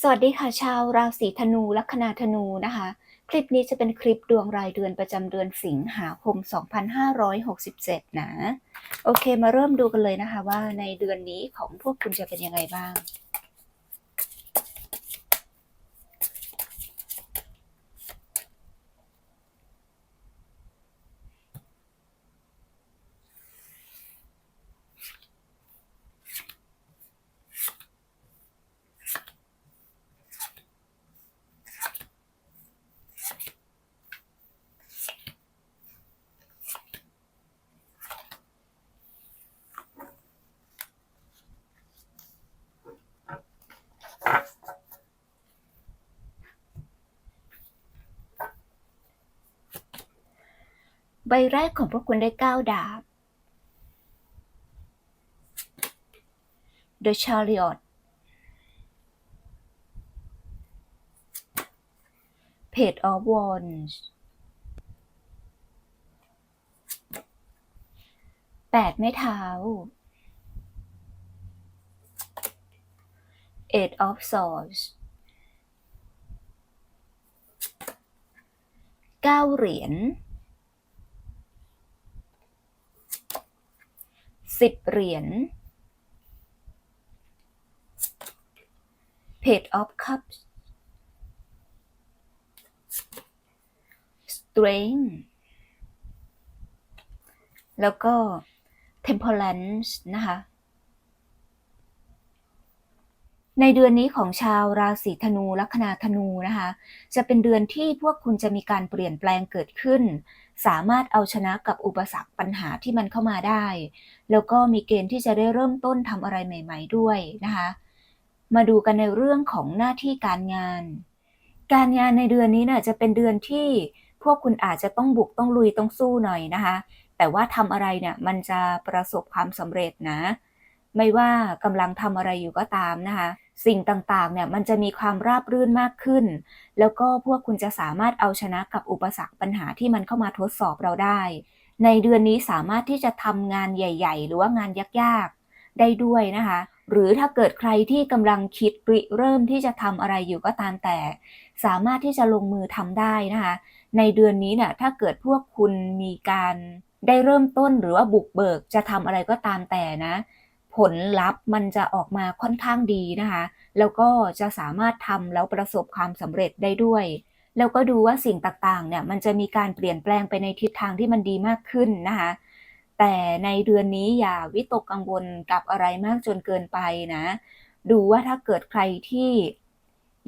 สวัสดีค่ะชาวราศีธนูลัคนาธนูนะคะ คลิปนี้จะเป็นคลิปดวงรายเดือนประจำเดือนสิงหาคม 2567 นะ โอเคมาเริ่มดูกันเลยนะคะว่าในเดือนนี้ของพวกคุณจะเป็นยังไงบ้าง ใบแรกของพวกคุณได้เก้าดาบ The Chariot Page of Wands แปดไม้เท้า Eight of Swords เก้าเหรียญ สิบเหรียญ Page of Cups Strength แล้วก็ Temperance นะคะ ในเดือนนี้ของชาวราศีธนูลัคนาธนูนะคะ จะเป็นเดือนที่พวกคุณจะมีการเปลี่ยนแปลงเกิดขึ้น สามารถเอาชนะกับอุปสรรคปัญหาที่มันเข้ามาได้ แล้วก็มีเกณฑ์ที่จะได้เริ่มต้นทำอะไรใหม่ ๆ ด้วยนะคะ มาดูกันในเรื่องของหน้าที่การงาน การงานในเดือนนี้น่ะจะเป็นเดือนที่พวกคุณอาจจะต้องบุกต้องลุยต้องสู้หน่อยนะคะ แต่ว่าทำอะไรเนี่ยมันจะประสบความสำเร็จนะ ไม่ว่ากำลังทำอะไรอยู่ก็ตามนะคะ สิ่งต่างๆ เนี่ยมันจะมีความราบรื่นมากขึ้น แล้วก็พวกคุณจะสามารถเอาชนะกับอุปสรรคปัญหาที่มันเข้ามาทดสอบเราได้ ในเดือนนี้สามารถที่จะทำงานใหญ่ ๆ หรือว่างานยากๆ ได้ด้วยนะคะ หรือถ้าเกิดใครที่กำลังคิดริเริ่มที่จะทำอะไรอยู่ก็ตามแต่ สามารถที่จะลงมือทำได้นะคะ ในเดือนนี้เนี่ยถ้าเกิดพวกคุณมีการได้เริ่มต้นหรือว่าบุกเบิกจะทำอะไรก็ตามแต่นะ ผลลัพธ์มันจะออกมาค่อนข้างดีนะคะ แล้วก็จะสามารถทำแล้วประสบความสำเร็จได้ด้วย แล้วก็ดูว่าสิ่งต่างๆ เนี่ยมันจะมีการเปลี่ยนแปลงไปในทิศทางที่มันดีมากขึ้นนะคะ แต่ในเดือนนี้อย่าวิตกกังวลกับอะไรมากจนเกินไปนะ ดูว่าถ้าเกิดใครที่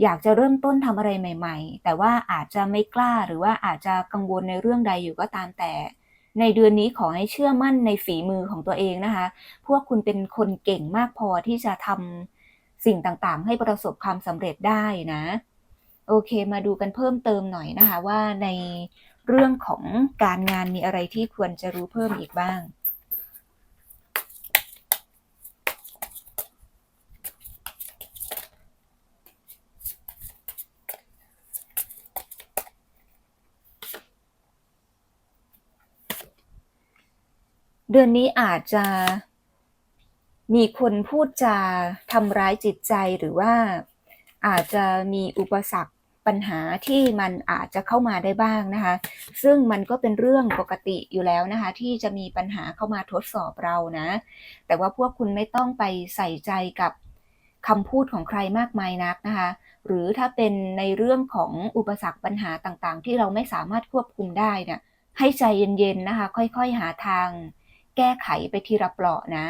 อยากจะเริ่มต้นทำอะไรใหม่ ๆ แต่ว่าอาจจะไม่กล้าหรือว่าอาจจะกังวลในเรื่องใดอยู่ก็ตามแต่ ในเดือนนี้ขอให้เชื่อมั่นในฝีมือของตัวเองนะคะ พวกคุณเป็นคนเก่งมากพอที่จะทำสิ่งต่างๆ ให้ประสบความสำเร็จได้นะ โอเค มาดูกันเพิ่มเติมหน่อยนะคะว่าในเรื่องของการงานมีอะไรที่ควรจะรู้เพิ่มอีกบ้าง เดือนนี้อาจจะมีคนพูดจาทำร้ายจิตใจหรือว่าอาจจะมีอุปสรรคปัญหาที่มันอาจจะเข้ามาได้บ้างนะคะ ซึ่งมันก็เป็นเรื่องปกติอยู่แล้วนะคะ ที่จะมีปัญหาเข้ามาทดสอบเรานะ แต่ว่าพวกคุณไม่ต้องไปใส่ใจกับคำพูดของใครมากมายนักนะคะ หรือถ้าเป็นในเรื่องของอุปสรรคปัญหาต่างๆ ที่เราไม่สามารถควบคุมได้เนี่ยให้ใจเย็นๆนะคะ ค่อยๆหาทาง แก้ไขไปทีละเปราะนะ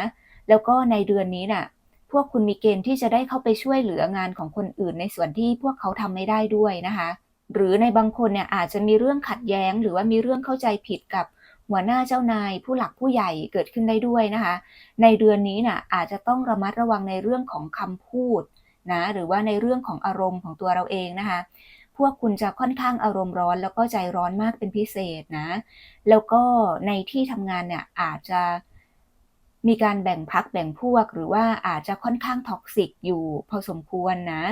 แล้วก็ในเดือนนี้น่ะ พวกคุณมีเกณฑ์ที่จะได้เข้าไปช่วยเหลืองานของคนอื่น ในส่วนที่พวกเขาทำไม่ได้ด้วยนะคะ หรือในบางคนเนี่ยอาจจะมีเรื่องขัดแย้ง หรือว่ามีเรื่องเข้าใจผิดกับหัวหน้าเจ้านายผู้หลักผู้ใหญ่เกิดขึ้นได้ด้วยนะคะ ในเดือนนี้น่ะอาจจะต้องระมัดระวังในเรื่องของคำพูดนะหรือว่าในเรื่องของอารมณ์ของตัวเราเองนะคะ พวกคุณจะค่อนข้างอารมณ์ร้อน แล้วก็ใจร้อนมากเป็นพิเศษนะ แล้วก็ในที่ทำงานเนี่ยอาจจะมีการแบ่งพักแบ่งพวก หรือว่าอาจจะค่อนข้างท็อกซิกอยู่พอสมควรนะ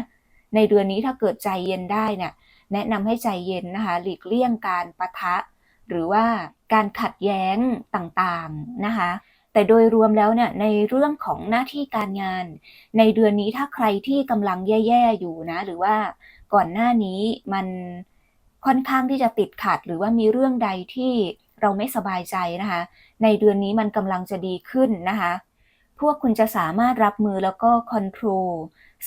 ในเดือนนี้ถ้าเกิดใจเย็นได้เนี่ยแนะนำให้ใจเย็นนะคะ หลีกเลี่ยงการประทะ หรือว่าการขัดแย้งต่างๆนะคะ แต่โดยรวมแล้วเนี่ยในเรื่องของหน้าที่การงาน ในเดือนนี้ถ้าใครที่กำลังแย่ๆอยู่นะ หรือว่าก่อนหน้านี้มันค่อนข้างที่จะติดขัด หรือว่ามีเรื่องใดที่เราไม่สบายใจนะคะ ในเดือนนี้มันกำลังจะดีขึ้นนะคะ พวกคุณจะสามารถรับมือแล้วก็คอนโทรล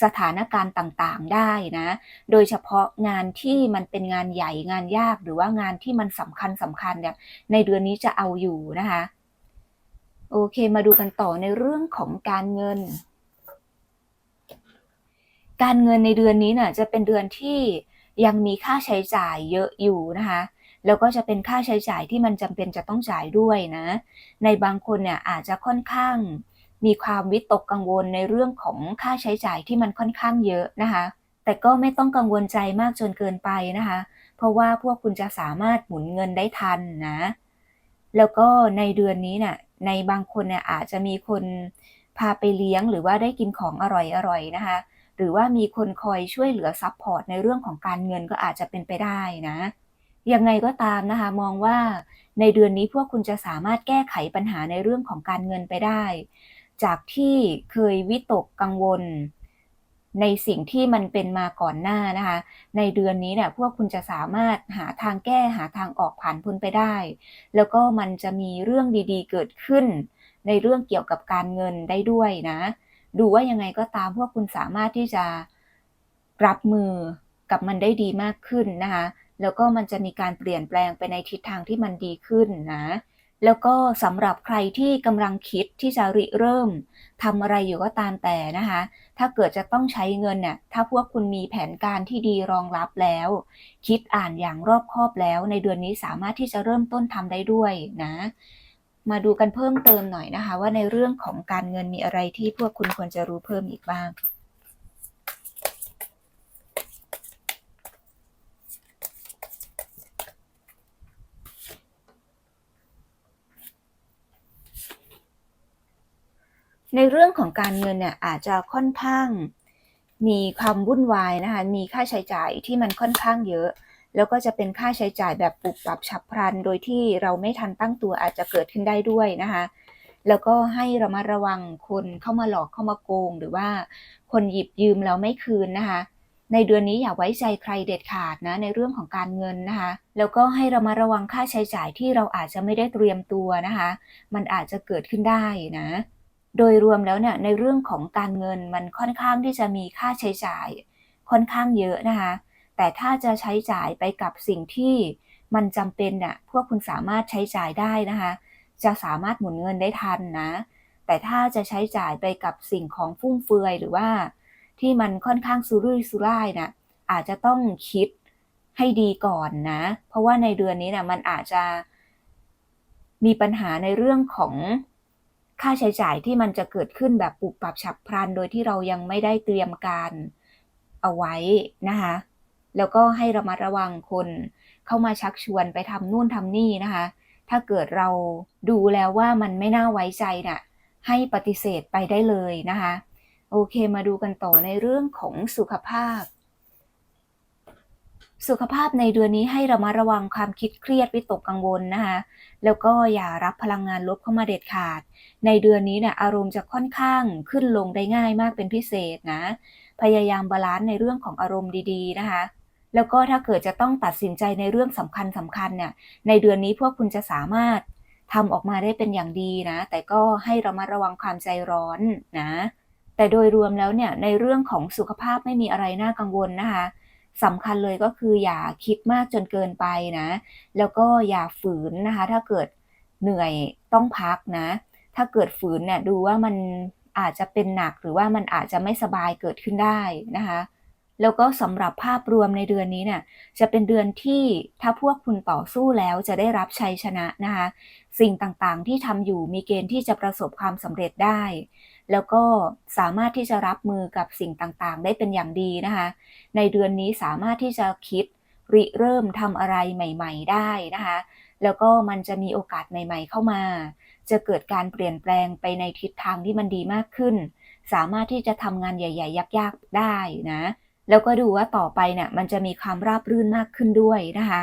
สถานการณ์ต่างๆได้นะ โดยเฉพาะงานที่มันเป็นงานใหญ่งานยาก หรือว่างานที่มันสำคัญสำคัญเนี่ยในเดือนนี้จะเอาอยู่นะคะ โอเค มาดูกันต่อในเรื่องของการเงิน การเงินในเดือนนี้น่ะจะเป็นเดือนที่ยังมีค่าใช้จ่ายเยอะอยู่นะคะ แล้วก็จะเป็นค่าใช้จ่ายที่มันจำเป็นจะต้องจ่ายด้วยนะ ในบางคนเนี่ยอาจจะค่อนข้างมีความวิตกกังวลในเรื่องของค่าใช้จ่ายที่มันค่อนข้างเยอะนะคะ แต่ก็ไม่ต้องกังวลใจมากจนเกินไปนะคะ เพราะว่าพวกคุณจะสามารถหมุนเงินได้ทันนะ แล้วก็ในเดือนนี้เนี่ย ในบางคนเนี่ยอาจจะมีคนพาไปเลี้ยงหรือว่าได้กินของอร่อยๆนะคะ หรือว่ามีคนคอยช่วยเหลือซัพพอร์ตในเรื่องของการเงินก็อาจจะเป็นไปได้นะ ยังไงก็ตามนะคะ มองว่าในเดือนนี้พวกคุณจะสามารถแก้ไขปัญหาในเรื่องของการเงินไปได้ จากที่เคยวิตกกังวล ในสิ่งที่มันเป็นมาก่อนหน้านะคะ ในเดือนนี้เนี่ยพวกคุณจะสามารถหาทางแก้หาทางออกผ่านพ้นไปได้ แล้วก็มันจะมีเรื่องดีๆ เกิดขึ้น ในเรื่องเกี่ยวกับการเงินได้ด้วยนะ ดูว่ายังไงก็ตามพวกคุณสามารถที่จะรับมือกับมันได้ดีมากขึ้นนะคะ แล้วก็มันจะมีการเปลี่ยนแปลงไปในทิศทางที่มันดีขึ้นนะ แล้วก็สำหรับใครที่กำลังคิดที่จะริเริ่มทำอะไรอยู่ก็ตามแต่นะคะ ถ้าเกิดจะต้องใช้เงินเนี่ยถ้าพวกคุณมีแผนการที่ดีรองรับแล้ว คิดอ่านอย่างรอบคอบแล้ว ในเดือนนี้สามารถที่จะเริ่มต้นทำได้ด้วยนะ มาดูกันเพิ่มเติมหน่อยนะคะ ว่าในเรื่องของการเงินมีอะไรที่พวกคุณควรจะรู้เพิ่มอีกบ้าง ในเรื่องของการเงินเนี่ยอาจจะค่อนข้างมีความวุ่นวายนะคะมีค่าใช้จ่ายที่มันค่อนข้างเยอะ แล้วก็จะเป็นค่าใช้จ่ายแบบปุบปับฉับพลัน โดยที่เราไม่ทันตั้งตัวอาจจะเกิดขึ้นได้ด้วยนะคะแล้วก็ให้ระมัดระวังคนเข้ามาหลอกเข้ามาโกง หรือว่าคนหยิบยืมแล้วไม่คืนนะคะ ในเดือนนี้อย่าไว้ใจใครเด็ดขาดนะในเรื่องของการเงินนะคะ แล้วก็ให้ระมัดระวังค่าใช้จ่ายที่เราอาจจะไม่ได้เตรียมตัวนะคะ มันอาจจะเกิดขึ้นได้นะ โดยรวมแล้วเนี่ยในเรื่องของการเงินมันค่อนข้างที่จะมีค่าใช้จ่ายค่อนข้างเยอะนะคะ แต่ถ้าจะใช้จ่ายไปกับสิ่งที่มันจำเป็นเนี่ยพวกคุณสามารถใช้จ่ายได้นะคะ จะสามารถหมุนเงินได้ทันนะ แต่ถ้าจะใช้จ่ายไปกับสิ่งของฟุ่มเฟือยหรือว่า ที่มันค่อนข้างซุรุ่ยซุร่ายนะอาจจะต้องคิดให้ดีก่อนนะ เพราะว่าในเดือนนี้นะมันอาจจะมีปัญหาในเรื่องของ ค่าใช้จ่ายที่มันจะเกิดขึ้นแบบปุบปับฉับพลัน โดยที่เรายังไม่ได้เตรียมการเอาไว้นะคะแล้วก็ให้ระมัดระวังคนเข้ามาชักชวนไปทำนู่นทำนี่นะคะ ถ้าเกิดเราดูแล้วว่ามันไม่น่าไว้ใจนะ่ะให้ปฏิเสธไปได้เลยนะคะ โอเคมาดูกันต่อในเรื่องของสุขภาพ สุขภาพในเดือนนี้ให้เรามาระวังความคิดเครียดวิตกกังวลนะคะ แล้วก็อย่ารับพลังงานลบเข้ามาเด็ดขาด ในเดือนนี้เนี่ยอารมณ์จะค่อนข้างขึ้นลงได้ง่ายมากเป็นพิเศษนะ พยายามบาลานซ์ในเรื่องของอารมณ์ดีๆนะคะ แล้วก็ถ้าเกิดจะต้องตัดสินใจในเรื่องสำคัญสำคัญเนี่ย ในเดือนนี้พวกคุณจะสามารถทำออกมาได้เป็นอย่างดีนะ แต่ก็ให้เรามาระวังความใจร้อนนะ แต่โดยรวมแล้วเนี่ยในเรื่องของสุขภาพไม่มีอะไรน่ากังวลนะคะ สำคัญเลยก็คืออย่าคิดมากจนเกินไปนะ แล้วก็อย่าฝืนนะคะ ถ้าเกิดเหนื่อยต้องพักนะ ถ้าเกิดฝืนเนี่ยดูว่ามันอาจจะเป็นหนักหรือว่ามันอาจจะไม่สบายเกิดขึ้นได้นะคะ แล้วก็สำหรับภาพรวมในเดือนนี้เนี่ยจะเป็นเดือนที่ถ้าพวกคุณต่อสู้แล้วจะได้รับชัยชนะนะคะ สิ่งต่างๆที่ทำอยู่มีเกณฑ์ที่จะประสบความสำเร็จได้ แล้วก็สามารถที่จะรับมือกับสิ่งต่างๆ ได้เป็นอย่างดีนะคะ ในเดือนนี้สามารถที่จะคิดริเริ่มทำอะไรใหม่ ๆ ได้นะคะ แล้วก็มันจะมีโอกาสใหม่ ๆ เข้ามา จะเกิดการเปลี่ยนแปลงไปในทิศทางที่มันดีมากขึ้น สามารถที่จะทำงานใหญ่ ๆ ยากๆได้นะ แล้วก็ดูว่าต่อไปเนี่ยมันจะมีความราบรื่นมากขึ้นด้วยนะคะ